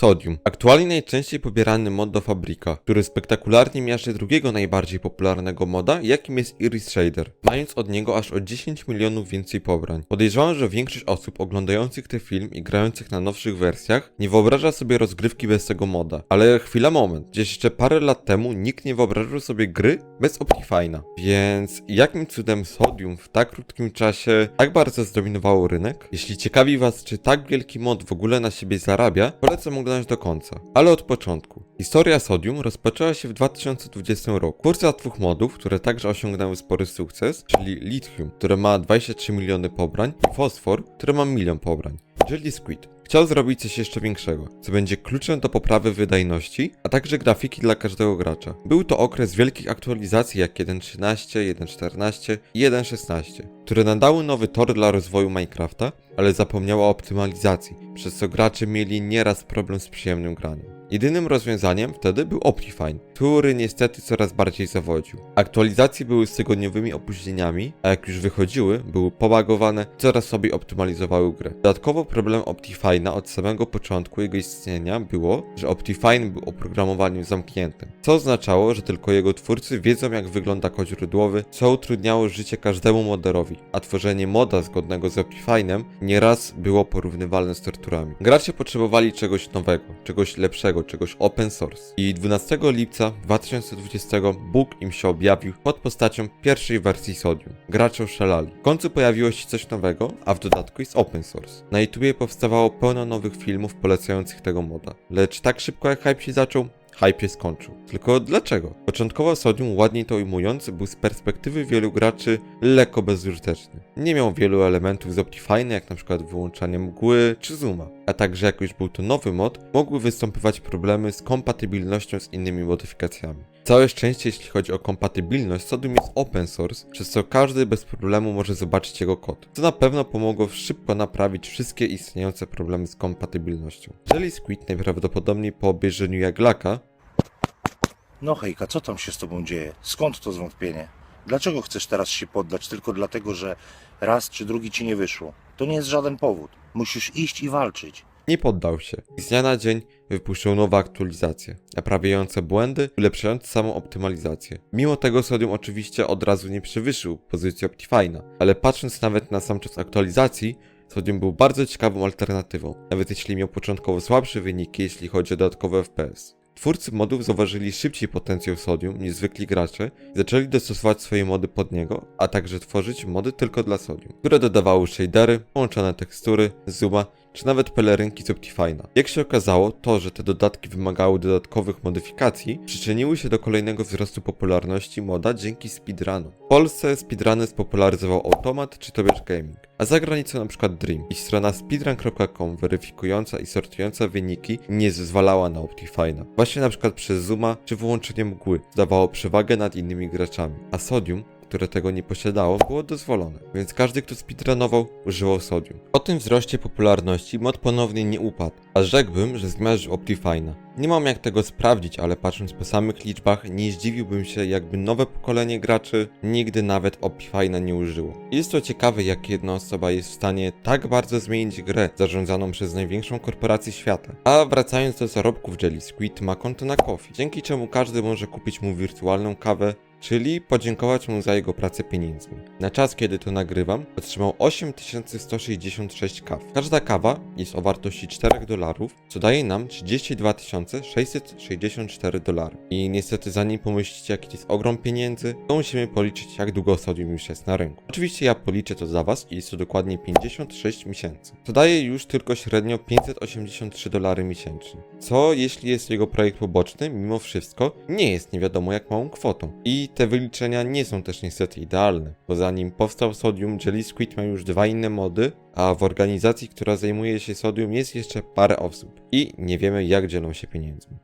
Sodium. Aktualnie najczęściej pobierany mod do Fabrika, który spektakularnie miażdży drugiego najbardziej popularnego moda, jakim jest Iris Shader, mając od niego aż o 10 milionów więcej pobrań. Podejrzewam, że większość osób oglądających ten film i grających na nowszych wersjach nie wyobraża sobie rozgrywki bez tego moda. Ale chwila moment, gdzieś jeszcze parę lat temu nikt nie wyobrażał sobie gry bez Optifine'a. Więc jakim cudem Sodium w tak krótkim czasie tak bardzo zdominowało rynek? Jeśli ciekawi was, czy tak wielki mod w ogóle na siebie zarabia, polecam oglądać do końca. Ale od początku. Historia Sodium rozpoczęła się w 2020 roku. Twórca dwóch modów, które także osiągnęły spory sukces, czyli Lithium, które ma 23 miliony pobrań i Fosfor, które ma milion pobrań. Jelly Squid chciał zrobić coś jeszcze większego, co będzie kluczem do poprawy wydajności, a także grafiki dla każdego gracza. Był to okres wielkich aktualizacji jak 1.13, 1.14 i 1.16, które nadały nowy tor dla rozwoju Minecrafta, ale zapomniało o optymalizacji, przez co gracze mieli nieraz problem z przyjemnym graniem. Jedynym rozwiązaniem wtedy był Optifine, który niestety coraz bardziej zawodził. Aktualizacje były z tygodniowymi opóźnieniami, a jak już wychodziły, były pobagowane, coraz sobie optymalizowały grę. Dodatkowo problem Optifine'a od samego początku jego istnienia było, że Optifine był oprogramowaniem zamkniętym, co oznaczało, że tylko jego twórcy wiedzą jak wygląda kod źródłowy, co utrudniało życie każdemu moderowi, a tworzenie moda zgodnego z Optifine'em nieraz było porównywalne z torturami. Gracze potrzebowali czegoś nowego, czegoś lepszego, czegoś open source. I 12 lipca 2020 Bóg im się objawił pod postacią pierwszej wersji Sodium. Gracze oszalali. W końcu pojawiło się coś nowego, a w dodatku jest open source. Na YouTubie powstawało pełno nowych filmów polecających tego moda. Lecz tak szybko jak hype się zaczął, hype się skończył. Tylko dlaczego? Początkowo Sodium, ładniej to ujmując, był z perspektywy wielu graczy lekko bezużyteczny. Nie miał wielu elementów z Optifine, jak na przykład wyłączanie mgły czy zooma. A także jak już był to nowy mod, mogły występować problemy z kompatybilnością z innymi modyfikacjami. Całe szczęście, jeśli chodzi o kompatybilność, Sodium jest open source, przez co każdy bez problemu może zobaczyć jego kod, co na pewno pomogło szybko naprawić wszystkie istniejące problemy z kompatybilnością. Jelly Squid najprawdopodobniej po obejrzeniu Jaglaka No hejka, co tam się z tobą dzieje? Skąd to zwątpienie? Dlaczego chcesz teraz się poddać tylko dlatego, że raz czy drugi ci nie wyszło? To nie jest żaden powód. Musisz iść i walczyć. Nie poddał się z dnia na dzień wypuszczał nowe aktualizacje, naprawiające błędy, ulepszające samą optymalizację. Mimo tego Sodium oczywiście od razu nie przewyższył pozycji Optifine'a, ale patrząc nawet na sam czas aktualizacji, Sodium był bardzo ciekawą alternatywą, nawet jeśli miał początkowo słabsze wyniki, jeśli chodzi o dodatkowe FPS. Twórcy modów zauważyli szybciej potencjał Sodium niż zwykli gracze i zaczęli dostosować swoje mody pod niego, a także tworzyć mody tylko dla Sodium, które dodawały shadery, połączone tekstury, zooma czy nawet pelerynki z Optifine'a. Jak się okazało, to, że te dodatki wymagały dodatkowych modyfikacji, przyczyniły się do kolejnego wzrostu popularności moda dzięki speedrunom. W Polsce speedruny spopularyzował Automat czy Tobiasz Gaming, a za granicą przykład Dream. Ich strona speedrun.com weryfikująca i sortująca wyniki nie zezwalała na Optifine'a. Właśnie na przykład przez zooma czy wyłączenie mgły dawało przewagę nad innymi graczami, a Sodium które tego nie posiadało, było dozwolone, więc każdy, kto speedrunował, używał Sodium. O tym wzroście popularności mod ponownie nie upadł, a rzekłbym, że zmiażdżył Optifine'a. Nie mam jak tego sprawdzić, ale patrząc po samych liczbach, nie zdziwiłbym się, jakby nowe pokolenie graczy nigdy nawet Optifine'a nie użyło. Jest to ciekawe, jak jedna osoba jest w stanie tak bardzo zmienić grę zarządzaną przez największą korporację świata. A wracając do zarobków Jelly Squid ma konto na Kofi, dzięki czemu każdy może kupić mu wirtualną kawę czyli podziękować mu za jego pracę pieniędzmi. Na czas, kiedy to nagrywam, otrzymał 8166 kaw. Każda kawa jest o wartości 4 dolarów, co daje nam 32 664 dolary. I niestety zanim pomyślicie, jaki to jest ogrom pieniędzy, to musimy policzyć, jak długo Sodium już jest na rynku. Oczywiście ja policzę to za was i jest to dokładnie 56 miesięcy. To daje już tylko średnio 583 dolary miesięcznie. Co, jeśli jest jego projekt poboczny, mimo wszystko nie jest nie wiadomo jak małą kwotą. I te wyliczenia nie są też niestety idealne, bo zanim powstał Sodium, Jelly Squid ma już dwa inne mody, a w organizacji, która zajmuje się Sodium jest jeszcze parę osób i nie wiemy jak dzielą się pieniędzmi.